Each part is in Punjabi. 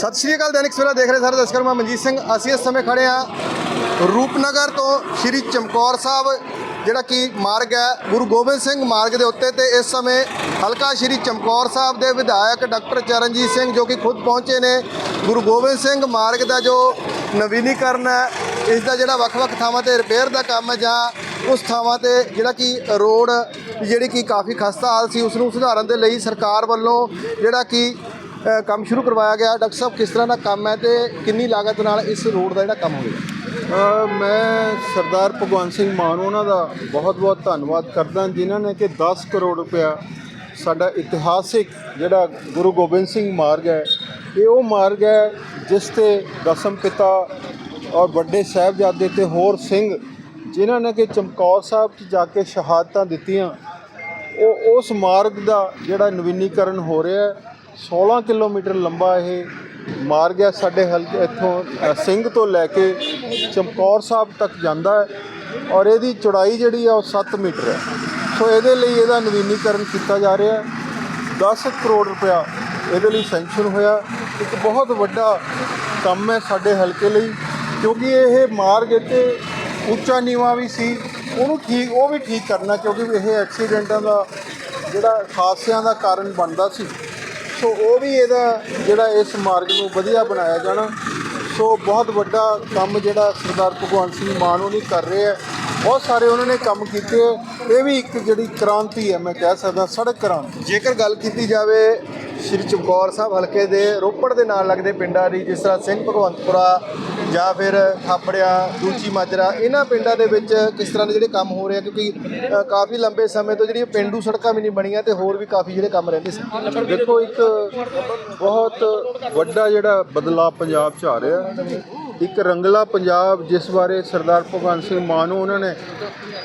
ਸਤਿ ਸ਼੍ਰੀ ਅਕਾਲ, ਦੈਨਿਕ ਸਵੇਰਾ ਦੇਖ ਰਹੇ ਸਾਰੇ ਦਰਸ਼ਕਾਂ ਮੈਂ ਮਨਜੀਤ ਸਿੰਘ। ਅਸੀਂ ਇਸ ਸਮੇਂ ਖੜੇ ਆ ਰੂਪਨਗਰ ਤੋਂ ਸ਼੍ਰੀ ਚਮਕੌਰ ਸਾਹਿਬ, ਜਿਹੜਾ ਕਿ ਮਾਰਗ ਹੈ, ਗੁਰੂ ਗੋਬਿੰਦ ਸਿੰਘ ਮਾਰਗ ਦੇ ਉੱਤੇ ਤੇ ਇਸ ਸਮੇਂ ਹਲਕਾ ਸ਼੍ਰੀ ਚਮਕੌਰ ਸਾਹਿਬ ਦੇ ਵਿਧਾਇਕ ਡਾਕਟਰ ਚਰਨਜੀਤ ਸਿੰਘ, ਜੋ ਕਿ ਖੁਦ ਪਹੁੰਚੇ ਨੇ। ਗੁਰੂ ਗੋਬਿੰਦ ਸਿੰਘ ਮਾਰਗ ਦਾ ਜੋ ਨਵੀਨੀਕਰਨ ਹੈ, ਇਸ ਦਾ ਜਿਹੜਾ ਵੱਖ-ਵੱਖ ਥਾਵਾਂ ਤੇ ਰਿਪੇਅਰ ਦਾ ਕੰਮ ਹੈ, ਜਾਂ ਉਸ ਥਾਵਾਂ ਤੇ ਜਿਹੜਾ ਕਿ ਰੋਡ ਜਿਹੜੀ ਕਿ ਕਾਫੀ ਖਸਤਾ ਹਾਲ ਸੀ ਉਸ ਨੂੰ ਸੁਧਾਰਨ ਦੇ ਲਈ ਸਰਕਾਰ ਵੱਲੋਂ ਜਿਹੜਾ ਕਿ ਕੰਮ ਸ਼ੁਰੂ ਕਰਵਾਇਆ ਗਿਆ। ਡਾਕਟਰ ਸਾਹਿਬ, ਕਿਸ ਤਰ੍ਹਾਂ ਦਾ ਕੰਮ ਹੈ ਤੇ ਕਿੰਨੀ ਲਾਗਤ ਨਾਲ ਇਸ ਰੋਡ ਦਾ ਜਿਹੜਾ ਕੰਮ ਹੋਵੇਗਾ ਮੈਂ ਸਰਦਾਰ ਭਗਵੰਤ ਸਿੰਘ ਮਾਨ, ਉਹਨਾਂ ਦਾ ਬਹੁਤ-ਬਹੁਤ ਧੰਨਵਾਦ ਕਰਦਾ, ਜਿਨ੍ਹਾਂ ਨੇ ਕਿ 10 ਕਰੋੜ ਰੁਪਇਆ ਸਾਡਾ ਇਤਿਹਾਸਿਕ ਜਿਹੜਾ ਗੁਰੂ ਗੋਬਿੰਦ ਸਿੰਘ ਮਾਰਗ ਹੈ, ਇਹ ਉਹ ਮਾਰਗ ਹੈ ਜਿਸ ਤੇ ਦਸਮ ਪਿਤਾ ਔਰ ਵੱਡੇ ਸਾਹਿਬਜ਼ਾਦੇ ਤੇ ਹੋਰ ਸਿੰਘ, ਜਿਨ੍ਹਾਂ ਨੇ ਕਿ ਚਮਕੌਰ ਸਾਹਿਬ 'ਚ ਜਾ ਕੇ ਸ਼ਹਾਦਤਾਂ ਦਿੱਤੀਆਂ, ਉਹ ਉਸ ਮਾਰਗ ਦਾ ਜਿਹੜਾ ਨਵੀਨੀਕਰਨ ਹੋ ਰਿਹਾ ਹੈ। 16 ਕਿਲੋਮੀਟਰ ਲੰਬਾ ਇਹ ਮਾਰਗ ਹੈ। ਸਾਡੇ ਹਲਕੇ ਇੱਥੋਂ ਸਿੰਘ ਤੋਂ ਲੈ ਕੇ ਚਮਕੌਰ ਸਾਹਿਬ ਤੱਕ ਜਾਂਦਾ ਹੈ ਔਰ ਇਹਦੀ ਚੌੜਾਈ ਜਿਹੜੀ ਆ ਉਹ 7 ਮੀਟਰ ਹੈ। ਸੋ ਇਹਦੇ ਲਈ ਇਹਦਾ ਨਵੀਨੀਕਰਨ ਕੀਤਾ ਜਾ ਰਿਹਾ ਹੈ। 10 ਕਰੋੜ ਰੁਪਇਆ ਇਹਦੇ ਲਈ ਸੈਂਕਸ਼ਨ ਹੋਇਆ। ਇੱਕ ਬਹੁਤ ਵੱਡਾ ਕੰਮ ਹੈ ਸਾਡੇ ਹਲਕੇ ਲਈ, ਕਿਉਂਕਿ ਇਹ ਮਾਰਗ ਇੱਥੇ ਉੱਚਾ ਨੀਵਾ ਵੀ ਸੀ, ਉਹਨੂੰ ਠੀਕ, ਉਹ ਵੀ ਠੀਕ ਕਰਨਾ, ਕਿਉਂਕਿ ਇਹ ਐਕਸੀਡੈਂਟਾਂ ਦਾ ਜਿਹੜਾ ਹਾਦਸਿਆਂ ਦਾ ਕਾਰਨ ਬਣਦਾ ਸੀ। ਸੋ ਉਹ ਵੀ ਇਹਦਾ ਜਿਹੜਾ ਇਸ ਮਾਰਗ ਨੂੰ ਵਧੀਆ ਬਣਾਇਆ ਜਾਣਾ। ਸੋ ਬਹੁਤ ਵੱਡਾ ਕੰਮ ਜਿਹੜਾ ਸਰਦਾਰ ਭਗਵੰਤ ਸਿੰਘ ਮਾਨ ਉਹ ਨਹੀਂ ਕਰ ਰਹੇ ਹੈ ਬਹੁਤ ਸਾਰੇ ਉਹਨਾਂ ਨੇ ਕੰਮ ਕੀਤੇ ਇਹ ਵੀ ਇੱਕ ਜਿਹੜੀ ਕ੍ਰਾਂਤੀ ਹੈ ਮੈਂ ਕਹਿ ਸਕਦਾ ਸੜਕ ਕ੍ਰਾਂਤੀ। ਜੇਕਰ ਗੱਲ ਕੀਤੀ ਜਾਵੇ ਸ਼੍ਰੀ ਚਮਕੌਰ ਸਾਹਿਬ ਹਲਕੇ ਦੇ ਰੋਪੜ ਦੇ ਨਾਲ ਲੱਗਦੇ ਪਿੰਡਾਂ ਦੀ, ਜਿਸ ਤਰ੍ਹਾਂ ਸਿੰਘ ਭਗਵੰਤਪੁਰਾ ਜਾਂ ਫਿਰ ਥਾਪੜਿਆ ਦੂਚੀ ਮਾਜਰਾ ਇਹਨਾਂ ਪਿੰਡਾਂ ਦੇ ਵਿੱਚ ਕਿਸ ਤਰ੍ਹਾਂ ਦੇ ਜਿਹੜੇ ਕੰਮ ਹੋ ਰਹੇ ਆ? ਕਿਉਂਕਿ ਅ, ਕਾਫੀ ਲੰਬੇ ਸਮੇਂ ਤੋਂ ਜਿਹੜੀਆਂ ਪਿੰਡੂ ਸੜਕਾਂ ਵੀ ਨਹੀਂ ਬਣੀਆਂ ਤੇ ਹੋਰ ਵੀ ਕਾਫੀ ਜਿਹੜੇ ਕੰਮ ਰਹਿੰਦੇ ਸੀ। ਦੇਖੋ ਇੱਕ ਬਹੁਤ ਵੱਡਾ ਜਿਹੜਾ ਬਦਲਾਅ ਪੰਜਾਬ 'ਚ ਆ ਰਿਹਾ। ਇੱਕ ਰੰਗਲਾ ਪੰਜਾਬ ਜਿਸ ਬਾਰੇ ਸਰਦਾਰ ਭਗਵੰਤ ਸਿੰਘ ਮਾਨ ਨੂੰ ਉਹਨਾਂ ਨੇ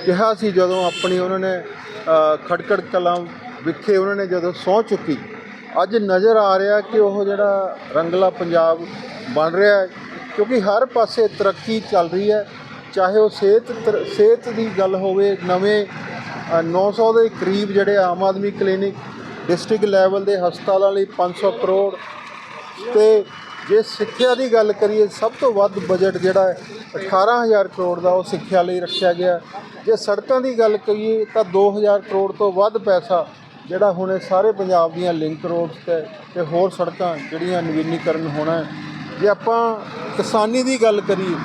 ਕਿਹਾ ਸੀ ਜਦੋਂ ਆਪਣੀ ਉਹਨਾਂ ਨੇ ਅ, ਖਟਕੜ ਕਲਾਂ ਵਿਖੇ ਉਹਨਾਂ ਨੇ ਜਦੋਂ ਸਹੁੰ ਚੁੱਕੀ। ਅੱਜ ਨਜ਼ਰ ਆ ਰਿਹਾ ਕਿ ਉਹ ਜਿਹੜਾ ਰੰਗਲਾ ਪੰਜਾਬ ਬਣ ਰਿਹਾ ਹੈ। ਕਿਉਂਕਿ ਹਰ ਪਾਸੇ ਤਰੱਕੀ ਚੱਲ ਰਹੀ ਹੈ। ਚਾਹੇ ਉਹ ਸਿਹਤ ਤਰ- ਸਿਹਤ ਦੀ ਗੱਲ ਹੋਵੇ ਨਵੇਂ ਅ, 900 ਦੇ ਕਰੀਬ ਜਿਹੜੇ Aam Aadmi clinic district level ਦੇ ਹਸਪਤਾਲਾਂ ਲਈ 500 ਕਰੋੜ ਤੇ ਜੇ ਸਿੱਖਿਆ ਦੀ ਗੱਲ ਕਰੀਏ ਸਭ ਤੋਂ ਵੱਧ ਬਜਟ ਜਿਹੜਾ ਹੈ 18000 ਕਰੋੜ ਦਾ ਉਹ ਸਿੱਖਿਆ ਲਈ ਰੱਖਿਆ ਗਿਆ। ਜੇ ਸੜਕਾਂ ਦੀ ਗੱਲ ਕਰੀਏ ਤਾਂ 2000 ਕਰੋੜ ਤੋਂ ਵੱਧ ਪੈਸਾ ਜਿਹੜਾ ਹੁਣ ਸਾਰੇ ਪੰਜਾਬ ਦੀਆਂ ਲਿੰਕ ਰੋਡਸ ਤੇ ਤੇ ਹੋਰ ਸੜਕਾਂ ਜਿਹੜੀਆਂ ਨਵੀਨੀਕਰਨ ਹੋਣਾ ਜੇ ਆਪਾਂ ਕਿਸਾਨੀ ਦੀ ਗੱਲ ਕਰੀਏ,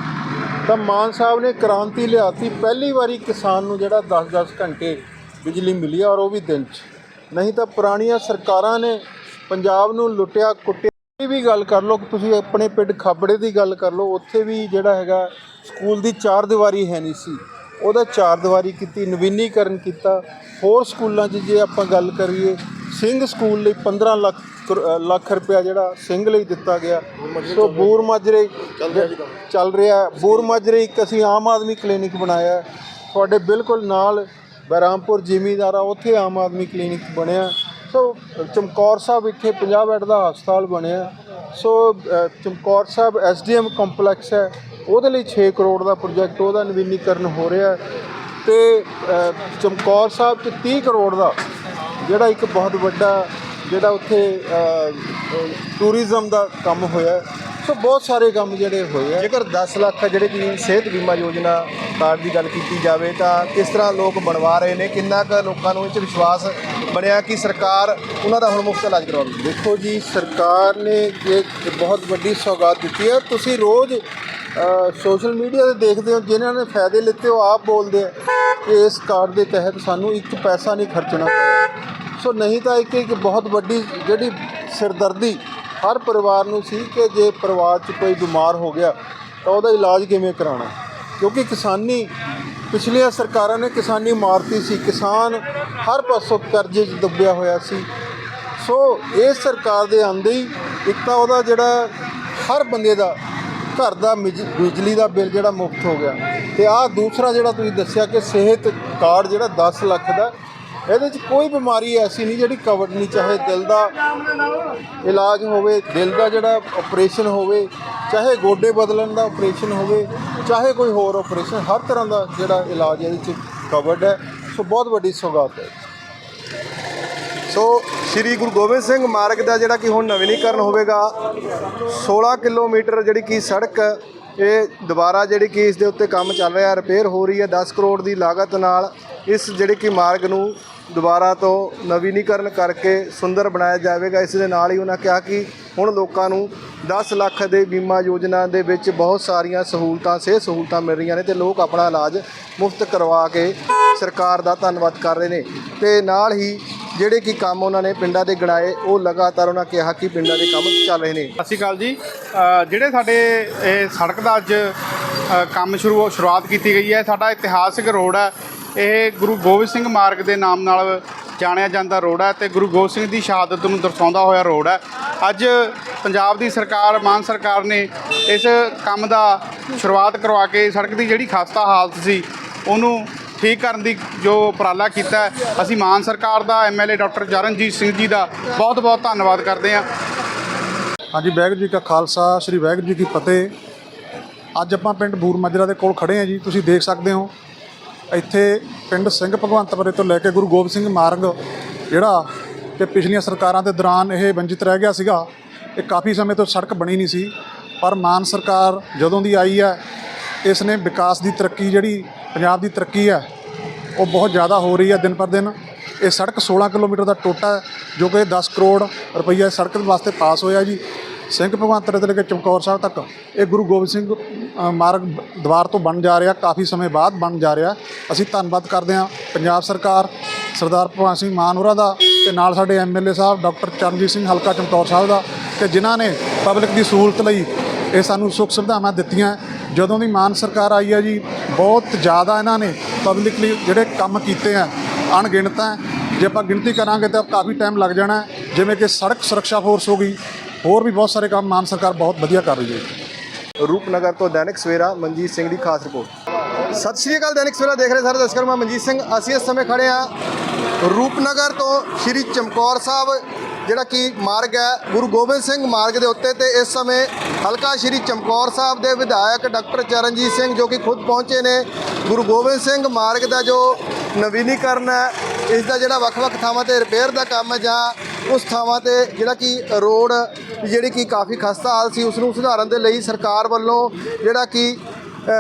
ਤਾਂ ਮਾਨ ਸਾਹਿਬ ਨੇ ਕ੍ਰਾਂਤੀ ਲਿਆਤੀ, ਪਹਿਲੀ ਵਾਰੀ ਕਿਸਾਨ ਨੂੰ ਜਿਹੜਾ 10-10 ਘੰਟੇ ਬਿਜਲੀ ਮਿਲੀ ਔਰ ਉਹ ਵੀ ਦਿਨ 'ਚ। ਨਹੀਂ ਤਾਂ ਪੁਰਾਣੀਆਂ ਸਰਕਾਰਾਂ ਨੇ ਪੰਜਾਬ ਨੂੰ ਲੁੱਟਿਆ, ਕੁੱਟਿਆ, ਵੀ ਗੱਲ ਕਰ ਲਓ ਕਿ ਤੁਸੀਂ ਆਪਣੇ ਪਿੰਡ ਖਾਬੜੇ ਦੀ ਗੱਲ ਕਰ ਲਓ, ਉੱਥੇ ਵੀ ਜਿਹੜਾ ਹੈਗਾ, ਸਕੂਲ ਦੀ ਚਾਰ ਦੀਵਾਰੀ ਹੈ ਨਹੀਂ ਸੀ। ਉਹਦਾ ਚਾਰ ਦੀਵਾਰੀ ਕੀਤੀ, ਨਵੀਨੀਕਰਨ ਕੀਤਾ। ਹੋਰ ਸਕੂਲਾਂ 'ਚ ਜੇ ਆਪਾਂ ਗੱਲ ਕਰੀਏ ਸਿੰਘ ਸਕੂਲ ਲਈ 15 ਲੱਖ ਕਰ- ਅ, ਲੱਖ ਰੁਪਇਆ ਜਿਹੜਾ ਸਿੰਘ ਲਈ ਦਿੱਤਾ ਗਿਆ। ਸੋ ਬੂਰ ਮਾਜਰੇ ਚੱਲ ਰਿਹਾ ਹੈ। ਬੂਰ ਮਾਜਰੇ ਇੱਕ ਅਸੀਂ ਆਮ ਆਦਮੀ ਕਲੀਨਿਕ ਬਣਾਇਆ ਹੈ। ਤੁਹਾਡੇ ਬਿਲਕੁਲ ਨਾਲ ਬਹਿਰਾਮਪੁਰ ਜ਼ਿਮੀਂਦਾਰਾ ਉੱਥੇ ਆਮ ਆਦਮੀ ਕਲੀਨਿਕ ਬਣਿਆ ਸੋ ਚਮਕੌਰ ਸਾਹਿਬ ਇੱਥੇ 50 ਬੈੱਡ ਦਾ ਹਸਪਤਾਲ ਬਣਿਆ ਸੋ ਅ, ਚਮਕੌਰ ਸਾਹਿਬ ਐਸਡੀਐਮ ਕੰਪਲੈਕਸ ਹੈ। ਉਹਦੇ ਲਈ 6 ਕਰੋੜ ਦਾ ਪ੍ਰੋਜੈਕਟ ਉਹਦਾ ਨਵੀਨੀਕਰਨ ਹੋ ਰਿਹਾ ਹੈ। ਤੇ ਅ, ਚਮਕੌਰ ਸਾਹਿਬ 'ਚ 30 ਕਰੋੜ ਦਾ ਜਿਹੜਾ ਇੱਕ ਬਹੁਤ ਵੱਡਾ ਜਿਹੜਾ ਉੱਥੇ ਟੂਰਿਜ਼ਮ ਦਾ ਕੰਮ ਹੋਇਆ। ਸੋ ਬਹੁਤ ਸਾਰੇ ਕੰਮ ਜਿਹੜੇ ਹੋਏ ਆ ਜੇਕਰ 10 ਲੱਖ ਜਿਹੜੇ ਕਿ ਸਿਹਤ ਬੀਮਾ ਯੋਜਨਾ ਕਾਰਡ ਦੀ ਗੱਲ ਕੀਤੀ ਜਾਵੇ ਤਾਂ ਕਿਸ ਤਰ੍ਹਾਂ ਲੋਕ ਬਣਵਾ ਰਹੇ ਨੇ ਕਿੰਨਾ ਕੁ ਲੋਕਾਂ ਨੂੰ ਇਹ 'ਚ ਵਿਸ਼ਵਾਸ ਬਣਿਆ ਕਿ ਸਰਕਾਰ ਉਹਨਾਂ ਦਾ ਹੁਣ ਮੁਫਤ ਇਲਾਜ ਕਰਵਾਉਗੀ ਦੇਖੋ ਜੀ ਸਰਕਾਰ ਨੇ ਇਹ ਬਹੁਤ ਵੱਡੀ ਸੌਗਾਤ ਦਿੱਤੀ ਹੈ। ਤੁਸੀਂ ਰੋਜ਼ ਸੋਸ਼ਲ ਮੀਡੀਆ ਤੇ ਦੇਖਦੇ ਹੋ ਜਿਨ੍ਹਾਂ ਨੇ ਫਾਇਦੇ ਲਿੱਤੇ ਉਹ ਆਪ ਬੋਲਦੇ ਆ ਕਿ ਇਸ ਕਾਰਡ ਦੇ ਤਹਿਤ ਸਾਨੂੰ ਇੱਕ ਪੈਸਾ ਨਹੀਂ ਖਰਚਣਾ ਪਿਆ ਸੋ ਨਹੀਂ ਤਾਂ ਇੱਕ ਇੱਕ ਬਹੁਤ ਵੱਡੀ ਜਿਹੜੀ ਸਿਰਦਰਦੀ ਹਰ ਪਰਿਵਾਰ ਨੂੰ ਸੀ ਕਿ ਜੇ ਪਰਿਵਾਰ 'ਚ ਕੋਈ ਬਿਮਾਰ ਹੋ ਗਿਆ ਤਾਂ ਉਹਦਾ ਇਲਾਜ ਕਿਵੇਂ ਕਰਾਉਣਾ? ਕਿਉਂਕਿ ਕਿਸਾਨੀ, ਪਿਛਲੀਆਂ ਸਰਕਾਰਾਂ ਨੇ ਕਿਸਾਨੀ ਮਾਰਤੀ ਸੀ, ਕਿਸਾਨ ਹਰ ਪਾਸੋਂ ਕਰਜ਼ੇ 'ਚ ਦੱਬਿਆ ਹੋਇਆ ਸੀ। ਸੋ ਇਸ ਸਰਕਾਰ ਦੇ ਆਉਂਦੇ ਹੀ ਇੱਕ ਤਾਂ ਉਹਦਾ ਜਿਹੜਾ ਹਰ ਬੰਦੇ ਦਾ ਘਰ ਦਾ ਮਿਜ- ਬਿਜਲੀ ਦਾ ਬਿੱਲ ਜਿਹੜਾ ਮੁਫਤ ਹੋ ਗਿਆ। ਤੇ ਆਹ ਦੂਸਰਾ ਜਿਹੜਾ ਤੁਸੀਂ ਦੱਸਿਆ ਕਿ ਸਿਹਤ ਕਾਰਡ ਜਿਹੜਾ 10 ਲੱਖ ਦਾ ਇਹਦੇ 'ਚ ਕੋਈ ਬਿਮਾਰੀ ਐਸੀ ਨਹੀਂ ਜਿਹੜੀ ਕਵਰਡ ਨਹੀਂ, ਚਾਹੇ ਦਿਲ ਦਾ ਇਲਾਜ ਹੋਵੇ, ਦਿਲ ਦਾ ਜਿਹੜਾ ਆਪਰੇਸ਼ਨ ਹੋਵੇ, ਚਾਹੇ ਗੋਡੇ ਬਦਲਣ ਦਾ ਆਪਰੇਸ਼ਨ ਹੋਵੇ, ਚਾਹੇ ਕੋਈ ਹੋਰ ਆਪਰੇਸ਼ਨ ਹਰ ਤਰ੍ਹਾਂ ਦਾ ਜਿਹੜਾ ਇਲਾਜ ਇਹਦੇ 'ਚ ਕਵਰਡ ਹੈ। ਸੋ ਬਹੁਤ ਵੱਡੀ ਸੌਗਾਤ ਹੈ। ਸੋ ਸ੍ਰੀ ਗੁਰੂ ਗੋਬਿੰਦ ਸਿੰਘ ਮਾਰਗ ਦਾ ਜਿਹੜਾ ਕਿ ਹੁਣ ਨਵੀਨੀਕਰਨ ਹੋਵੇਗਾ 16 ਕਿਲੋਮੀਟਰ ਜਿਹੜੀ ਕਿ ਸੜਕ ਇਹ ਦੁਬਾਰਾ ਜਿਹੜੀ ਕਿ ਇਸ ਦੇ ਉੱਤੇ ਕੰਮ ਚੱਲ ਰਿਹਾ ਰਿਪੇਅਰ ਹੋ ਰਹੀ ਹੈ 10 ਕਰੋੜ ਦੀ ਲਾਗਤ ਨਾਲ। ਇਸ ਜਿਹੜੇ ਕਿ ਮਾਰਗ ਨੂੰ ਦੁਬਾਰਾ ਤੋਂ ਨਵੀਨੀਕਰਨ ਕਰਕੇ ਸੁੰਦਰ ਬਣਾਇਆ ਜਾਵੇਗਾ, ਇਸ ਦੇ ਨਾਲ ਹੀ ਉਹਨਾਂ ਕਿਹਾ ਕਿ ਹੁਣ ਲੋਕਾਂ ਨੂੰ 10 ਲੱਖ ਦੇ ਬੀਮਾ ਯੋਜਨਾ ਦੇ ਵਿੱਚ ਬਹੁਤ ਸਾਰੀਆਂ ਸਹੂਲਤਾਂ, ਸਿਹਤ ਸਹੂਲਤਾਂ ਮਿਲ ਰਹੀਆਂ ਨੇ ਤੇ ਲੋਕ ਆਪਣਾ ਇਲਾਜ ਮੁਫਤ ਕਰਵਾ ਕੇ ਸਰਕਾਰ ਦਾ ਧੰਨਵਾਦ ਕਰ ਰਹੇ ਨੇ। ਤੇ ਨਾਲ ਹੀ ਜਿਹੜੇ ਕਿ ਕੰਮ ਉਹਨਾਂ ਨੇ ਪਿੰਡਾਂ ਦੇ ਗਣਾਏ, ਉਹ ਲਗਾਤਾਰ ਉਹਨਾਂ ਕਿਹਾ ਕਿ ਪਿੰਡਾਂ ਦੇ ਕੰਮ ਚੱਲ ਰਹੇ ਨੇ। ਸਤਿ ਸ਼੍ਰੀ ਅਕਾਲ ਜੀ। ਜਿਹੜੇ ਸਾਡੇ ਇਹ ਸੜਕ ਦਾ ਅੱਜ ਕੰਮ ਸ਼ੁਰੂ, ਸ਼ੁਰੂਆਤ ਕੀਤੀ ਗਈ ਹੈ, ਸਾਡਾ ਇਤਿਹਾਸਿਕ ਰੋਡ ਹੈ। ਇਹ ਗੁਰੂ ਗੋਬਿੰਦ ਸਿੰਘ ਮਾਰਗ ਦੇ ਨਾਮ ਨਾਲ ਜਾਣਿਆ ਜਾਂਦਾ ਰੋਡ ਹੈ ਤੇ ਗੁਰੂ ਗੋਬਿੰਦ ਸਿੰਘ ਦੀ ਸ਼ਹਾਦਤ ਨੂੰ ਦਰਸਾਉਂਦਾ ਹੋਇਆ ਰੋਡ ਹੈ। ਅੱਜ ਪੰਜਾਬ ਦੀ ਸਰਕਾਰ, ਮਾਨ ਸਰਕਾਰ ਨੇ ਇਸ ਕੰਮ ਦਾ ਸ਼ੁਰੂਆਤ ਕਰਵਾ ਕੇ ਸੜਕ ਦੀ ਜਿਹੜੀ ਖਸਤਾ ਹਾਲਤ ਸੀ, ਉਹਨੂੰ ਠੀਕ ਕਰਨ ਦੀ ਜੋ ਉਪਰਾਲਾ ਕੀਤਾ ਅਸੀਂ ਮਾਨ ਸਰਕਾਰ ਦਾ ਐਮਐਲਏ ਡਾਕਟਰ ਚਰਨਜੀਤ ਸਿੰਘ ਜੀ ਦਾ ਬਹੁਤ ਬਹੁਤ ਧੰਨਵਾਦ ਕਰਦੇ ਹਾਂ। ਹਾਂਜੀ, ਵਾਹਿਗੁਰੂ ਜੀ ਕਾ ਖਾਲਸਾ, ਸ੍ਰੀ ਵਾਹਿਗੁਰੂ ਜੀ ਕੀ ਫਤਿਹ। ਅੱਜ ਆਪਾਂ ਪਿੰਡ ਬੂਰ ਮਾਜਰਾ ਦੇ ਕੋਲ ਖੜੇ ਹਾਂ ਜੀ, ਤੁਸੀਂ ਦੇਖ ਸਕਦੇ ਹੋ ਇੱਥੇ ਪਿੰਡ ਸਿੰਘ ਭਗਵੰਤਪੁਰੇ ਤੋਂ ਲੈ ਕੇ ਗੁਰੂ ਗੋਬਿੰਦ ਸਿੰਘ ਮਾਰਗ ਜਿਹੜਾ ਕਿ ਪਿਛਲੀਆਂ ਸਰਕਾਰਾਂ ਦੇ ਦੌਰਾਨ ਇਹ ਵੰਜਿਤ ਰਹਿ ਗਿਆ ਸੀਗਾ, ਇਹ ਕਾਫੀ ਸਮੇਂ ਤੋਂ ਸੜਕ ਬਣੀ ਨਹੀਂ ਸੀ। ਪਰ ਮਾਨ ਸਰਕਾਰ ਜਦੋਂ ਦੀ ਆਈ ਹੈ, ਇਸ ਨੇ ਵਿਕਾਸ ਦੀ ਤਰੱਕੀ ਜਿਹੜੀ ਪੰਜਾਬ ਦੀ ਤਰੱਕੀ ਹੈ, ਉਹ ਬਹੁਤ ਜ਼ਿਆਦਾ ਹੋ ਰਹੀ ਹੈ ਦਿਨ ਪਰ ਦਿਨ। ਇਹ ਸੜਕ 16 ਕਿਲੋਮੀਟਰ ਦਾ ਟੋਟਾ ਹੈ, ਜੋ ਕਿ 10 ਕਰੋੜ ਰੁਪਈਆ ਸੜਕ ਵਾਸਤੇ ਪਾਸ ਹੋਇਆ ਜੀ। ਸਿੰਘ ਭਗਵੰਤ ਤੋਂ ਲੈ ਕੇ ਚਮਕੌਰ ਸਾਹਿਬ ਤੱਕ ਇਹ ਗੁਰੂ ਗੋਬਿੰਦ ਸਿੰਘ ਮਾਰਗ ਦੁਆਰ ਤੋਂ ਬਣ ਜਾ ਰਿਹਾ, ਕਾਫੀ ਸਮੇਂ ਬਾਅਦ ਬਣ ਜਾ ਰਿਹਾ। ਅਸੀਂ ਧੰਨਵਾਦ ਕਰਦੇ ਹਾਂ ਪੰਜਾਬ ਸਰਕਾਰ, ਸਰਦਾਰ ਭਗਵੰਤ ਸਿੰਘ ਮਾਨ ਹੋਰਾਂ ਦਾ ਤੇ ਨਾਲ ਸਾਡੇ ਐਮਐਲਏ ਸਾਹਿਬ, ਡਾਕਟਰ ਚਰਨਜੀਤ ਸਿੰਘ ਹਲਕਾ ਚਮਕੌਰ ਸਾਹਿਬ ਦਾ ਕਿ ਜਿਨ੍ਹਾਂ ਨੇ ਪਬਲਿਕ ਦੀ ਸਹੂਲਤ ਲਈ ਇਹ ਸਾਨੂੰ ਸੁੱਖ ਸੁਵਿਧਾਵਾਂ ਦਿੱਤੀਆਂ। ਜਦੋਂ ਦੀ ਮਾਨ ਸਰਕਾਰ ਆਈ ਹੈ ਜੀ, ਬਹੁਤ ਜ਼ਿਆਦਾ ਇਹਨਾਂ ਨੇ ਪਬਲਿਕ ਲਈ ਜਿਹੜੇ ਕੰਮ ਕੀਤੇ ਆ, ਅਣਗਿਣਤ ਹੈ। ਜੇ ਆਪਾਂ ਗਿਣਤੀ ਕਰਾਂਗੇ ਤਾਂ ਕਾਫੀ ਟਾਈਮ ਲੱਗ ਜਾਣਾ ਜਿਵੇਂ ਕਿ ਸੜਕ ਸੁਰੱਖਿਆ ਫੋਰਸ ਹੋ ਗਈ ਹੋਰ ਵੀ ਬਹੁਤ ਸਾਰੇ ਕੰਮ ਮਾਨ ਸਰਕਾਰ ਬਹੁਤ ਵਧੀਆ ਕਰ ਰਹੀ ਹੈ। ਰੂਪਨਗਰ ਤੋਂ ਦੈਨਿਕ ਸਵੇਰਾ ਮਨਜੀਤ ਸਿੰਘ ਦੀ ਖਾਸ ਰਿਪੋਰਟ। ਸਤਿ ਸ਼੍ਰੀ ਅਕਾਲ, ਦੈਨਿਕ ਸਵੇਰਾ ਦੇਖ ਰਹੇ ਸਾਰੇ ਦਰਸ਼ਕਾਂ ਮੈਂ ਮਨਜੀਤ ਸਿੰਘ, ਅਸੀਂ ਇਸ ਸਮੇਂ ਖੜੇ ਆ ਰੂਪਨਗਰ ਤੋਂ ਸ਼੍ਰੀ ਚਮਕੌਰ ਸਾਹਿਬ, ਜਿਹੜਾ ਕਿ ਮਾਰਗ ਹੈ, ਗੁਰੂ ਗੋਬਿੰਦ ਸਿੰਘ ਮਾਰਗ ਦੇ ਉੱਤੇ ਤੇ ਇਸ ਸਮੇਂ ਹਲਕਾ ਸ਼੍ਰੀ ਚਮਕੌਰ ਸਾਹਿਬ ਦੇ ਵਿਧਾਇਕ ਡਾਕਟਰ ਚਰਨਜੀਤ ਸਿੰਘ ਜੋ ਕਿ ਖੁਦ ਪਹੁੰਚੇ ਨੇ, ਗੁਰੂ ਗੋਬਿੰਦ ਸਿੰਘ ਮਾਰਗ ਦਾ ਜੋ ਨਵੀਨੀਕਰਨ ਹੈ, ਇਸ ਦਾ ਜਿਹੜਾ ਵੱਖ-ਵੱਖ ਥਾਵਾਂ ਤੇ ਰਿਪੇਅਰ ਦਾ ਕੰਮ ਹੈ ਜਾਂ ਉਸ ਥਾਵਾਂ ਤੇ ਜਿਹੜਾ ਕਿ ਰੋਡ ਜਿਹੜੀ ਕਿ ਕਾਫੀ ਖਸਤਾ ਹਾਲ ਸੀ ਉਸ ਨੂੰ ਸੁਧਾਰਨ ਦੇ ਲਈ ਸਰਕਾਰ ਵੱਲੋਂ ਜਿਹੜਾ ਕਿ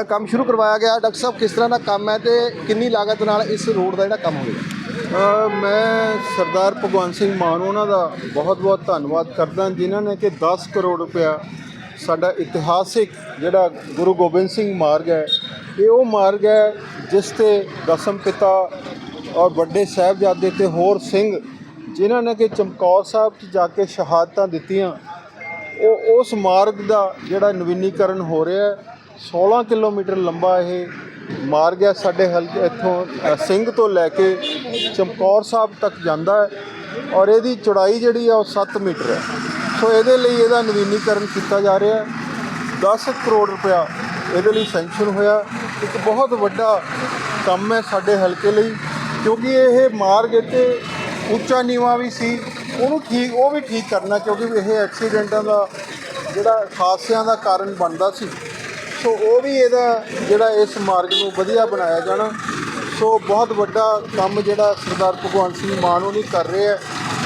ਕੰਮ ਸ਼ੁਰੂ ਕਰਵਾਇਆ ਗਿਆ। ਡਾਕਟਰ ਸਾਹਿਬ, ਕਿਸ ਤਰ੍ਹਾਂ ਦਾ ਕੰਮ ਹੈ ਤੇ ਕਿੰਨੀ ਲਾਗਤ ਨਾਲ ਇਸ ਰੋਡ ਦਾ ਜਿਹੜਾ ਕੰਮ ਹੋਵੇਗਾ ਮੈਂ ਸਰਦਾਰ ਭਗਵੰਤ ਸਿੰਘ ਮਾਨ, ਉਹਨਾਂ ਦਾ ਬਹੁਤ-ਬਹੁਤ ਧੰਨਵਾਦ ਕਰਦਾ, ਜਿਨ੍ਹਾਂ ਨੇ ਕਿ 10 ਕਰੋੜ ਰੁਪਇਆ ਸਾਡਾ ਇਤਿਹਾਸਿਕ ਜਿਹੜਾ ਗੁਰੂ ਗੋਬਿੰਦ ਸਿੰਘ ਮਾਰਗ ਹੈ, ਇਹ ਉਹ ਮਾਰਗ ਹੈ ਜਿਸ ਤੇ ਦਸਮ ਪਿਤਾ ਔਰ ਵੱਡੇ ਸਾਹਿਬਜ਼ਾਦੇ ਤੇ ਹੋਰ ਸਿੰਘ ਜਿਨ੍ਹਾਂ ਨੇ ਕਿ ਚਮਕੌਰ ਸਾਹਿਬ 'ਚ ਜਾ ਕੇ ਸ਼ਹਾਦਤਾਂ ਦਿੱਤੀਆਂ, ਉਹ ਉਸ ਮਾਰਗ ਦਾ ਜਿਹੜਾ ਨਵੀਨੀਕਰਨ ਹੋ ਰਿਹਾ ਹੈ 16 ਕਿਲੋਮੀਟਰ ਲੰਬਾ ਇਹ ਮਾਰਗ ਹੈ ਸਾਡੇ ਹਲਕੇ ਇੱਥੋਂ ਸਿੰਘ ਤੋਂ ਲੈ ਕੇ ਚਮਕੌਰ ਸਾਹਿਬ ਤੱਕ ਜਾਂਦਾ ਹੈ ਔਰ ਇਹਦੀ ਚੌੜਾਈ ਜਿਹੜੀ ਆ ਉਹ 7 ਮੀਟਰ ਹੈ। ਸੋ ਇਹਦੇ ਲਈ ਇਹਦਾ ਨਵੀਨੀਕਰਨ ਕੀਤਾ ਜਾ ਰਿਹਾ ਹੈ। 10 ਕਰੋੜ ਰੁਪਇਆ ਇਹਦੇ ਲਈ ਸੈਂਕਸ਼ਨ ਹੋਇਆ। ਇੱਕ ਬਹੁਤ ਵੱਡਾ ਕੰਮ ਹੈ ਸਾਡੇ ਹਲਕੇ ਲਈ, ਕਿਉਂਕਿ ਇਹ ਮਾਰਗ ਇੱਥੇ ਉੱਚਾ ਨੀਵਾ ਵੀ ਸੀ, ਉਹਨੂੰ ਠੀਕ, ਉਹ ਵੀ ਠੀਕ ਕਰਨਾ, ਕਿਉਂਕਿ ਇਹ ਐਕਸੀਡੈਂਟਾਂ ਦਾ ਜਿਹੜਾ ਹਾਦਸਿਆਂ ਦਾ ਕਾਰਨ ਬਣਦਾ ਸੀ। ਸੋ ਉਹ ਵੀ ਇਹਦਾ ਜਿਹੜਾ ਇਸ ਮਾਰਗ ਨੂੰ ਵਧੀਆ ਬਣਾਇਆ ਜਾਣਾ। ਸੋ ਬਹੁਤ ਵੱਡਾ ਕੰਮ ਜਿਹੜਾ ਸਰਦਾਰ ਭਗਵੰਤ ਸਿੰਘ ਮਾਨ ਉਹ ਨਹੀਂ ਕਰ ਰਿਹਾ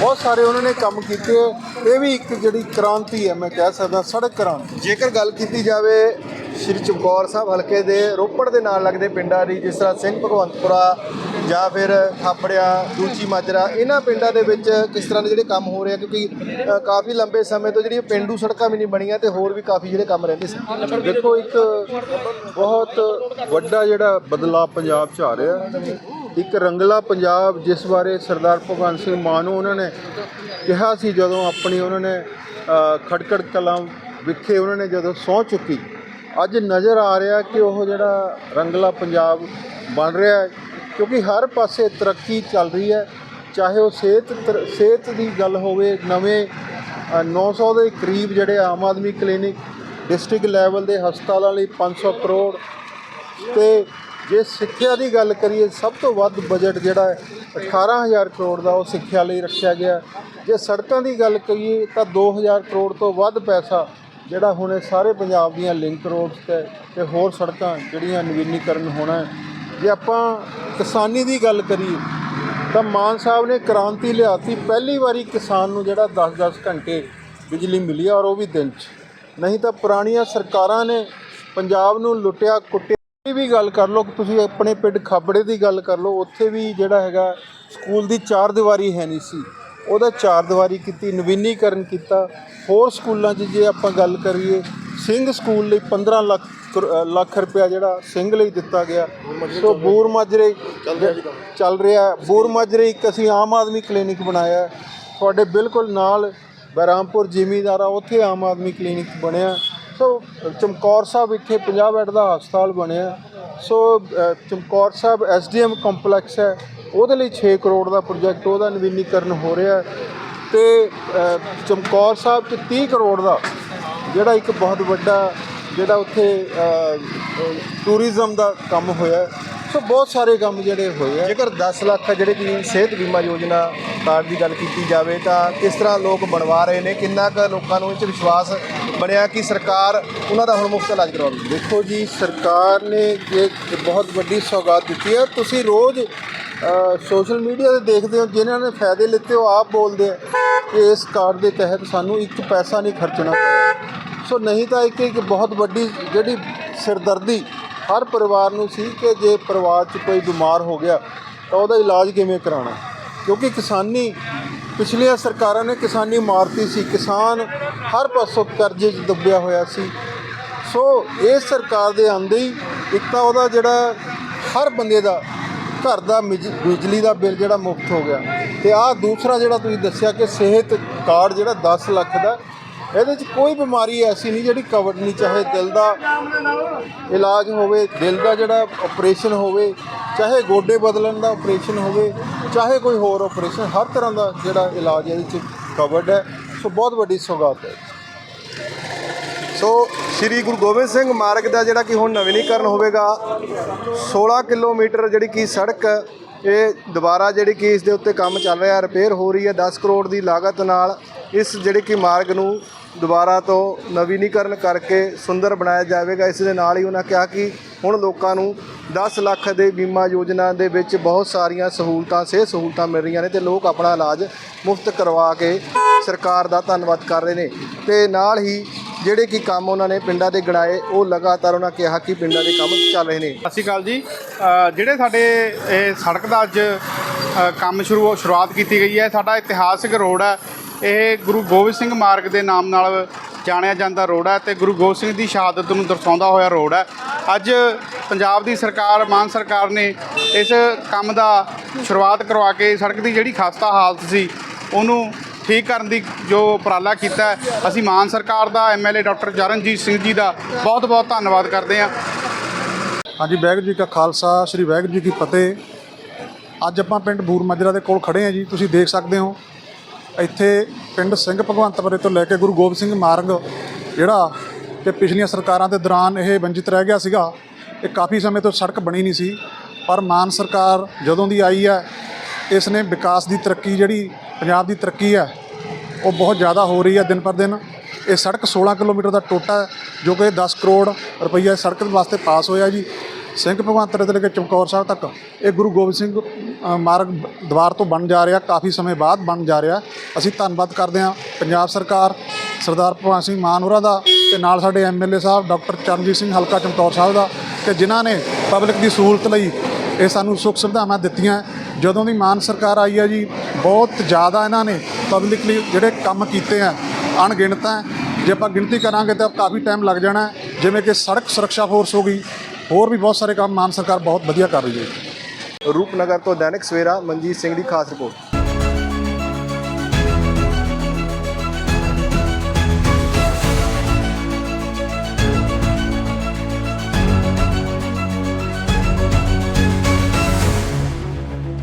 ਬਹੁਤ ਸਾਰੇ ਉਹਨਾਂ ਨੇ ਕੰਮ ਕੀਤੇ ਇਹ ਵੀ ਇੱਕ ਜਿਹੜੀ ਕ੍ਰਾਂਤੀ ਹੈ ਮੈਂ ਕਹਿ ਸਕਦਾ ਸੜਕ ਕ੍ਰਾਂਤੀ। ਜੇਕਰ ਗੱਲ ਕੀਤੀ ਜਾਵੇ ਸ਼੍ਰੀ ਚਮਕੌਰ ਸਾਹਿਬ ਹਲਕੇ ਦੇ ਰੋਪੜ ਦੇ ਨਾਲ ਲੱਗਦੇ ਪਿੰਡਾਂ ਦੀ ਜਿਸ ਤਰ੍ਹਾਂ ਸਿੰਘ ਭਗਵੰਤਪੁਰਾ ਜਾਂ ਫਿਰ ਥਾਪੜਿਆ ਦੂਚੀ ਮਾਜਰਾ ਇਹਨਾਂ ਪਿੰਡਾਂ ਦੇ ਵਿੱਚ ਕਿਸ ਤਰ੍ਹਾਂ ਦੇ ਜਿਹੜੇ ਕੰਮ ਹੋ ਰਹੇ ਆ? ਕਿਉਂਕਿ ਅ, ਕਾਫੀ ਲੰਬੇ ਸਮੇਂ ਤੋਂ ਜਿਹੜੀਆਂ ਪਿੰਡੂ ਸੜਕਾਂ ਵੀ ਨਹੀਂ ਬਣੀਆਂ ਤੇ ਹੋਰ ਵੀ ਕਾਫੀ ਜਿਹੜੇ ਕੰਮ ਰਹਿੰਦੇ ਸੀ। ਦੇਖੋ ਇੱਕ ਬਹੁਤ ਵੱਡਾ ਜਿਹੜਾ ਬਦਲਾਅ ਪੰਜਾਬ 'ਚ ਆ ਰਿਹਾ। ਇੱਕ ਰੰਗਲਾ ਪੰਜਾਬ ਜਿਸ ਬਾਰੇ ਸਰਦਾਰ ਭਗਵੰਤ ਸਿੰਘ ਮਾਨ ਨੂੰ ਉਹਨਾਂ ਨੇ ਕਿਹਾ ਸੀ ਜਦੋਂ ਆਪਣੀ ਉਹਨਾਂ ਨੇ ਖੜਕੜ ਖਟਕੜ ਕਲਾਂ ਵਿਖੇ ਉਹਨਾਂ ਨੇ ਜਦੋਂ ਸਹੁੰ ਚੁੱਕੀ ਅੱਜ ਨਜ਼ਰ ਆ ਰਿਹਾ ਕਿ ਉਹ ਜਿਹੜਾ ਰੰਗਲਾ ਪੰਜਾਬ ਬਣ ਰਿਹਾ ਹੈ ਕਿਉਂਕਿ ਹਰ ਪਾਸੇ ਤਰੱਕੀ ਚੱਲ ਰਹੀ ਹੈ ਚਾਹੇ ਉਹ ਸਿਹਤ ਸਿਹਤ ਦੀ ਗੱਲ ਹੋਵੇ ਨਵੇਂ ਅ, 900 ਦੇ ਕਰੀਬ ਜਿਹੜੇ Aam Aadmi clinic district level ਦੇ ਹਸਪਤਾਲਾਂ ਲਈ 500 ਕਰੋੜ ਤੇ ਜੇ ਸਿੱਖਿਆ ਦੀ ਗੱਲ ਕਰੀਏ, ਸਭ ਤੋਂ ਵੱਧ ਬਜਟ ਜਿਹੜਾ ਹੈ 18000 ਕਰੋੜ ਦਾ ਉਹ ਸਿੱਖਿਆ ਲਈ ਰੱਖਿਆ ਗਿਆ ਜੇ ਸੜਕਾਂ ਦੀ ਗੱਲ ਕਰੀਏ, ਤਾਂ 2000 ਕਰੋੜ ਤੋਂ ਵੱਧ ਪੈਸਾ ਜਿਹੜਾ ਹੁਣ ਸਾਰੇ ਪੰਜਾਬ ਦੀਆਂ ਲਿੰਕ ਰੋਡਸ ਤੇ ਤੇ ਹੋਰ ਸੜਕਾਂ ਜਿਹੜੀਆਂ ਨਵੀਨੀਕਰਨ ਹੋਣਾ ਜੇ ਆਪਾਂ ਕਿਸਾਨੀ ਦੀ ਗੱਲ ਕਰੀਏ, ਤਾਂ ਮਾਨ ਸਾਹਿਬ ਨੇ ਕ੍ਰਾਂਤੀ ਲਿਆਤੀ, ਪਹਿਲੀ ਵਾਰੀ ਕਿਸਾਨ ਨੂੰ ਜਿਹੜਾ 10-10 ਘੰਟੇ ਬਿਜਲੀ ਮਿਲੀ ਔਰ ਉਹ ਵੀ ਦਿਨ 'ਚ। ਨਹੀਂ ਤਾਂ ਪੁਰਾਣੀਆਂ ਸਰਕਾਰਾਂ ਨੇ ਪੰਜਾਬ ਨੂੰ ਲੁੱਟਿਆ ਕੁੱਟਿਆ ਇਹ ਵੀ ਗੱਲ ਕਰ ਲਓ ਕਿ ਤੁਸੀਂ ਆਪਣੇ ਪਿੰਡ ਖਾਬੜੇ ਦੀ ਗੱਲ ਕਰ ਲਓ ਉੱਥੇ ਵੀ ਜਿਹੜਾ ਹੈਗਾ ਸਕੂਲ ਦੀ ਚਾਰ ਦੀਵਾਰੀ ਹੈ ਨਹੀਂ ਸੀ। ਉਹਦਾ ਚਾਰ ਦੀਵਾਰੀ ਕੀਤੀ ਨਵੀਨੀਕਰਨ ਕੀਤਾ। ਹੋਰ ਸਕੂਲਾਂ 'ਚ ਜੇ ਆਪਾਂ ਗੱਲ ਕਰੀਏ ਸਿੰਘ ਸਕੂਲ ਲਈ 15 ਲੱਖ ਕਰ- ਲੱਖ ਰੁਪਇਆ ਜਿਹੜਾ ਸਿੰਘ ਲਈ ਦਿੱਤਾ ਗਿਆ। ਸੋ ਬੂਰ ਮਾਜਰੇ ਚੱਲ ਰਿਹਾ ਹੈ। ਬੂਰ ਮਾਜਰੇ ਇੱਕ ਅਸੀਂ ਆਮ ਆਦਮੀ ਕਲੀਨਿਕ ਬਣਾਇਆ। ਹੈ। ਤੁਹਾਡੇ ਬਿਲਕੁਲ ਨਾਲ ਬਹਿਰਾਮਪੁਰ ਜ਼ਿਮੀਂਦਾਰਾ ਉੱਥੇ ਆਮ ਆਦਮੀ ਕਲੀਨਿਕ ਬਣਿਆ। ਸੋ, ਚਮਕੌਰ ਸਾਹਿਬ ਇੱਥੇ 50 ਬੈੱਡ ਦਾ ਹਸਪਤਾਲ ਬਣਿਆ। So Chamkaur Sahib SDM complex ਹੈ। ਉਹਦੇ ਲਈ 6 ਕਰੋੜ ਦਾ ਪ੍ਰੋਜੈਕਟ, ਉਹਦਾ ਨਵੀਨੀਕਰਨ ਹੋ ਰਿਹਾ ਹੈ। ਤੇ ਚਮਕੌਰ ਸਾਹਿਬ 'ਚ 30 ਕਰੋੜ ਦਾ, ਜਿਹੜਾ ਇੱਕ ਬਹੁਤ ਵੱਡਾ, ਜਿਹੜਾ ਉੱਥੇ ਟੂਰਿਜ਼ਮ ਦਾ ਕੰਮ ਹੋਇਆ ਸੋ, ਬਹੁਤ ਸਾਰੇ ਕੰਮ ਜਿਹੜੇ ਹੋਏ ਆ ਜੇਕਰ 10 ਲੱਖ ਜਿਹੜੇ ਕਿ ਸਿਹਤ ਬੀਮਾ ਯੋਜਨਾ ਕਾਰਡ ਦੀ ਗੱਲ ਕੀਤੀ ਜਾਵੇ, ਤਾਂ ਕਿਸ ਤਰ੍ਹਾਂ ਲੋਕ ਬਣਵਾ ਰਹੇ ਨੇ? ਕਿੰਨਾ ਕੁ ਲੋਕਾਂ ਨੂੰ ਇਹ 'ਚ ਵਿਸ਼ਵਾਸ ਬਣਿਆ ਕਿ ਸਰਕਾਰ ਉਹਨਾਂ ਦਾ ਹੁਣ ਮੁਫਤ ਇਲਾਜ ਕਰਵਾਉਗੀ ਦੇਖੋ ਜੀ, ਸਰਕਾਰ ਨੇ ਇਹ ਬਹੁਤ ਵੱਡੀ ਸੌਗਾਤ ਦਿੱਤੀ ਹੈ। ਤੁਸੀਂ ਰੋਜ਼ ਸੋਸ਼ਲ ਮੀਡੀਆ ਤੇ ਦੇਖਦੇ ਹੋ ਜਿਨ੍ਹਾਂ ਨੇ ਫਾਇਦੇ ਲਿੱਤੇ, ਉਹ ਆਪ ਬੋਲਦੇ ਆ ਕਿ ਇਸ ਕਾਰਡ ਦੇ ਤਹਿਤ ਸਾਨੂੰ ਇੱਕ ਪੈਸਾ ਨਹੀਂ ਖਰਚਣਾ ਪਿਆ। ਸੋ ਨਹੀਂ ਤਾਂ ਇੱਕ ਇੱਕ ਬਹੁਤ ਵੱਡੀ ਜਿਹੜੀ ਸਿਰਦਰਦੀ ਹਰ ਪਰਿਵਾਰ ਨੂੰ ਸੀ ਕਿ ਜੇ ਪਰਿਵਾਰ 'ਚ ਕੋਈ ਬਿਮਾਰ ਹੋ ਗਿਆ, ਤਾਂ ਉਹਦਾ ਇਲਾਜ ਕਿਵੇਂ ਕਰਾਉਣਾ? ਕਿਉਂਕਿ ਕਿਸਾਨੀ ਪਿਛਲੀਆਂ ਸਰਕਾਰਾਂ ਨੇ ਕਿਸਾਨੀ ਮਾਰਤੀ ਸੀ, ਕਿਸਾਨ ਹਰ ਪਾਸੋਂ ਕਰਜ਼ੇ 'ਚ ਦੱਬਿਆ ਹੋਇਆ ਸੀ। ਸੋ ਇਸ ਸਰਕਾਰ ਦੇ ਆਉਂਦੇ ਹੀ ਇੱਕ ਤਾਂ ਉਹਦਾ ਜਿਹੜਾ ਹਰ ਬੰਦੇ ਦਾ ਘਰ ਦਾ ਮਿਜ- ਬਿਜਲੀ ਦਾ ਬਿੱਲ ਜਿਹੜਾ ਮੁਫਤ ਹੋ ਗਿਆ। ਤੇ ਆਹ ਦੂਸਰਾ ਜਿਹੜਾ ਤੁਸੀਂ ਦੱਸਿਆ ਕਿ ਸਿਹਤ ਕਾਰਡ ਜਿਹੜਾ 10 ਲੱਖ ਦਾ ਇਹਦੇ 'ਚ ਕੋਈ ਬਿਮਾਰੀ ਐਸੀ ਨਹੀਂ ਜਿਹੜੀ ਕਵਰ ਨਹੀਂ, ਚਾਹੇ ਦਿਲ ਦਾ ਇਲਾਜ ਹੋਵੇ, ਦਿਲ ਦਾ ਜਿਹੜਾ ਆਪਰੇਸ਼ਨ ਹੋਵੇ, ਚਾਹੇ ਗੋਡੇ ਬਦਲਣ ਦਾ ਆਪਰੇਸ਼ਨ ਹੋਵੇ, ਚਾਹੇ ਕੋਈ ਹੋਰ ਆਪਰੇਸ਼ਨ ਹਰ ਤਰ੍ਹਾਂ ਦਾ ਜਿਹੜਾ ਇਲਾਜ ਇਹਦੇ 'ਚ ਕਵਰਡ ਹੈ। ਸੋ ਬਹੁਤ ਵੱਡੀ ਸੌਗਾਤ ਹੈ। ਸੋ ਸ੍ਰੀ ਗੁਰੂ ਗੋਬਿੰਦ ਸਿੰਘ ਮਾਰਗ ਦਾ ਜਿਹੜਾ ਕਿ ਹੁਣ ਨਵੀਨੀਕਰਨ ਹੋਵੇਗਾ 16 ਕਿਲੋਮੀਟਰ ਜਿਹੜੀ ਕਿ ਸੜਕ ਇਹ ਦੁਬਾਰਾ ਜਿਹੜੀ ਕਿ ਇਸ ਦੇ ਉੱਤੇ ਕੰਮ ਚੱਲ ਰਿਹਾ ਰਿਪੇਅਰ ਹੋ ਰਹੀ ਹੈ 10 ਕਰੋੜ ਦੀ ਲਾਗਤ ਨਾਲ ਇਸ ਜਿਹੜੇ ਕਿ ਮਾਰਗ ਨੂੰ ਦੁਬਾਰਾ ਤੋਂ ਨਵੀਨੀਕਰਨ ਕਰਕੇ ਸੁੰਦਰ ਬਣਾਇਆ ਜਾਵੇਗਾ। ਇਸ ਦੇ ਨਾਲ ਹੀ ਉਹਨਾਂ ਕਿਹਾ ਕਿ ਹੁਣ ਲੋਕਾਂ ਨੂੰ 10 ਲੱਖ ਦੇ ਬੀਮਾ ਯੋਜਨਾ ਦੇ ਵਿੱਚ ਬਹੁਤ ਸਾਰੀਆਂ ਸਹੂਲਤਾਂ, ਸਿਹਤ ਸਹੂਲਤਾਂ ਮਿਲ ਰਹੀਆਂ ਨੇ ਤੇ ਲੋਕ ਆਪਣਾ ਇਲਾਜ ਮੁਫਤ ਕਰਵਾ ਕੇ ਸਰਕਾਰ ਦਾ ਧੰਨਵਾਦ ਕਰ ਰਹੇ ਨੇ। ਤੇ ਨਾਲ ਹੀ ਜਿਹੜੇ ਕਿ ਕੰਮ ਉਹਨਾਂ ਨੇ ਪਿੰਡਾਂ ਦੇ ਗਣਾਏ, ਉਹ ਲਗਾਤਾਰ ਉਹਨਾਂ ਕਿਹਾ ਕਿ ਪਿੰਡਾਂ ਦੇ ਕੰਮ ਚੱਲ ਰਹੇ ਨੇ। ਸਤਿ ਸ਼੍ਰੀ ਅਕਾਲ ਜੀ। ਜਿਹੜੇ ਸਾਡੇ ਇਹ ਸੜਕ ਦਾ ਅੱਜ ਕੰਮ ਸ਼ੁਰੂ, ਸ਼ੁਰੂਆਤ ਕੀਤੀ ਗਈ ਹੈ, ਸਾਡਾ ਇਤਿਹਾਸਿਕ ਰੋਡ ਹੈ। ਇਹ ਗੁਰੂ ਗੋਬਿੰਦ ਸਿੰਘ ਮਾਰਗ ਦੇ ਨਾਮ ਨਾਲ ਜਾਣਿਆ ਜਾਂਦਾ ਰੋਡ ਹੈ ਤੇ ਗੁਰੂ ਗੋਬਿੰਦ ਸਿੰਘ ਦੀ ਸ਼ਹਾਦਤ ਨੂੰ ਦਰਸਾਉਂਦਾ ਹੋਇਆ ਰੋਡ ਹੈ। ਅੱਜ ਪੰਜਾਬ ਦੀ ਸਰਕਾਰ, ਮਾਨ ਸਰਕਾਰ ਨੇ ਇਸ ਕੰਮ ਦਾ ਸ਼ੁਰੂਆਤ ਕਰਵਾ ਕੇ ਸੜਕ ਦੀ ਜਿਹੜੀ ਖਸਤਾ ਹਾਲਤ ਸੀ, ਉਹਨੂੰ ਠੀਕ ਕਰਨ ਦੀ ਜੋ ਉਪਰਾਲਾ ਕੀਤਾ ਅਸੀਂ ਮਾਨ ਸਰਕਾਰ ਦਾ ਐਮਐਲਏ ਡਾਕਟਰ ਚਰਨਜੀਤ ਸਿੰਘ ਜੀ ਦਾ ਬਹੁਤ ਬਹੁਤ ਧੰਨਵਾਦ ਕਰਦੇ ਹਾਂ। ਹਾਂਜੀ, ਵਾਹਿਗੁਰੂ ਜੀ ਕਾ ਖਾਲਸਾ, ਸ੍ਰੀ ਵਾਹਿਗੁਰੂ ਜੀ ਕੀ ਫਤਿਹ। ਅੱਜ ਆਪਾਂ ਪਿੰਡ ਬੂਰ ਮਾਜਰਾ ਦੇ ਕੋਲ ਖੜੇ ਹਾਂ ਜੀ, ਤੁਸੀਂ ਦੇਖ ਸਕਦੇ ਹੋ ਇੱਥੇ ਪਿੰਡ ਸਿੰਘ ਭਗਵੰਤਪੁਰੇ ਤੋਂ ਲੈ ਕੇ ਗੁਰੂ ਗੋਬਿੰਦ ਸਿੰਘ ਮਾਰਗ ਜਿਹੜਾ ਕਿ ਪਿਛਲੀਆਂ ਸਰਕਾਰਾਂ ਦੇ ਦੌਰਾਨ ਇਹ ਵੰਜਿਤ ਰਹਿ ਗਿਆ ਸੀਗਾ, ਇਹ ਕਾਫੀ ਸਮੇਂ ਤੋਂ ਸੜਕ ਬਣੀ ਨਹੀਂ ਸੀ। ਪਰ ਮਾਨ ਸਰਕਾਰ ਜਦੋਂ ਦੀ ਆਈ ਹੈ, ਇਸ ਨੇ ਵਿਕਾਸ ਦੀ ਤਰੱਕੀ ਜਿਹੜੀ ਪੰਜਾਬ ਦੀ ਤਰੱਕੀ ਹੈ, ਉਹ ਬਹੁਤ ਜ਼ਿਆਦਾ ਹੋ ਰਹੀ ਹੈ ਦਿਨ ਪਰ ਦਿਨ। ਇਹ ਸੜਕ 16 ਕਿਲੋਮੀਟਰ ਦਾ ਟੋਟਾ ਹੈ, ਜੋ ਕਿ 10 ਕਰੋੜ ਰੁਪਈਆ ਸੜਕ ਵਾਸਤੇ ਪਾਸ ਹੋਇਆ ਜੀ। ਸਿੰਘ ਭਗਵੰਤ ਤੋਂ ਲੈ ਕੇ ਚਮਕੌਰ ਸਾਹਿਬ ਤੱਕ ਇਹ ਗੁਰੂ ਗੋਬਿੰਦ ਸਿੰਘ ਮਾਰਗ ਦੁਆਰ ਤੋਂ ਬਣ ਜਾ ਰਿਹਾ, ਕਾਫੀ ਸਮੇਂ ਬਾਅਦ ਬਣ ਜਾ ਰਿਹਾ। ਅਸੀਂ ਧੰਨਵਾਦ ਕਰਦੇ ਹਾਂ ਪੰਜਾਬ ਸਰਕਾਰ, ਸਰਦਾਰ ਭਗਵੰਤ ਸਿੰਘ ਮਾਨ ਹੋਰਾਂ ਦਾ ਤੇ ਨਾਲ ਸਾਡੇ ਐਮਐਲਏ ਸਾਹਿਬ, ਡਾਕਟਰ ਚਰਨਜੀਤ ਸਿੰਘ ਹਲਕਾ ਚਮਕੌਰ ਸਾਹਿਬ ਦਾ ਕਿ ਜਿਨ੍ਹਾਂ ਨੇ ਪਬਲਿਕ ਦੀ ਸਹੂਲਤ ਲਈ ਇਹ ਸਾਨੂੰ ਸੁੱਖ ਸੁਵਿਧਾਵਾਂ ਦਿੱਤੀਆਂ। ਜਦੋਂ ਦੀ ਮਾਨ ਸਰਕਾਰ ਆਈ ਹੈ ਜੀ, ਬਹੁਤ ਜ਼ਿਆਦਾ ਇਹਨਾਂ ਨੇ ਪਬਲਿਕ ਲਈ ਜਿਹੜੇ ਕੰਮ ਕੀਤੇ ਆ, ਅਣਗਿਣਤ ਹੈ। ਜੇ ਆਪਾਂ ਗਿਣਤੀ ਕਰਾਂਗੇ ਤਾਂ ਕਾਫੀ ਟਾਈਮ ਲੱਗ ਜਾਣਾ ਜਿਵੇਂ ਕਿ ਸੜਕ ਸੁਰੱਖਿਆ ਫੋਰਸ ਹੋ ਗਈ ਹੋਰ ਵੀ ਬਹੁਤ ਸਾਰੇ ਕੰਮ ਮਾਨ ਸਰਕਾਰ ਬਹੁਤ ਵਧੀਆ ਕਰ ਰਹੀ ਹੈ। ਰੂਪਨਗਰ ਤੋਂ ਦੈਨਿਕ ਸਵੇਰਾ ਮਨਜੀਤ ਸਿੰਘ ਦੀ ਖਾਸ ਰਿਪੋਰਟ।